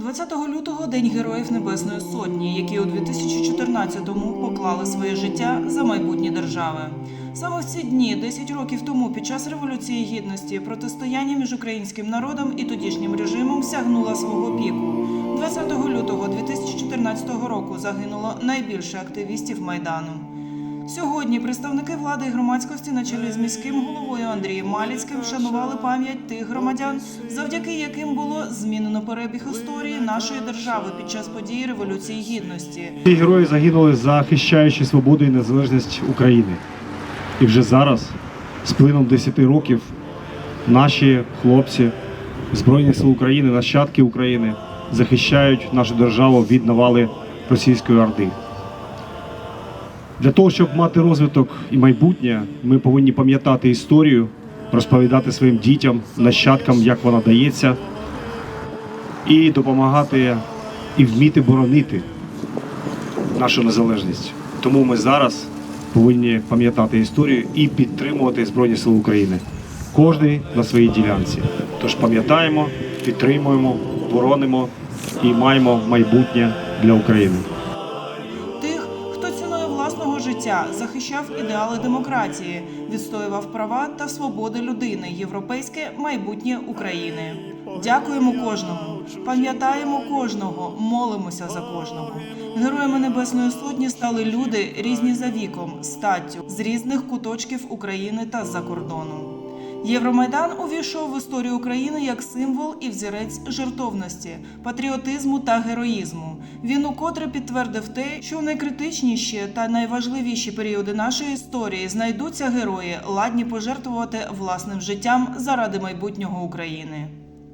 20 лютого День Героїв Небесної Сотні, які у 2014-му поклали своє життя за майбутнє держави. Саме в ці дні, 10 років тому, під час революції гідності, протистояння між українським народом і тодішнім режимом сягнуло свого піку. 20 лютого 2014 року загинуло найбільше активістів майдану. Сьогодні представники влади і громадськості на чолі з міським головою Андрієм Маліцьким вшанували пам'ять тих громадян, завдяки яким було змінено перебіг історії нашої держави під час подій Революції Гідності. Ці герої загинули, захищаючи свободу і незалежність України. І вже зараз, з плином 10 років, наші хлопці Збройних сил України, нащадки України, захищають нашу державу від навали російської орди. Для того, щоб мати розвиток і майбутнє, ми повинні пам'ятати історію, розповідати своїм дітям, нащадкам, як вона дається, і допомагати і вміти боронити нашу незалежність. Тому ми зараз повинні пам'ятати історію і підтримувати Збройні Сили України. Кожний на своїй ділянці. Тож пам'ятаємо, підтримуємо, боронимо і маємо майбутнє для України. Життя захищав ідеали демократії, відстоював права та свободи людини, європейське майбутнє України. Дякуємо кожному, пам'ятаємо кожного, молимося за кожного. Героями Небесної Сотні стали люди різні за віком, статтю з різних куточків України та з-за кордону. Євромайдан увійшов в історію України як символ і взірець жертовності, патріотизму та героїзму. Він укотре підтвердив те, що в найкритичніші та найважливіші періоди нашої історії знайдуться герої, ладні пожертвувати власним життям заради майбутнього України.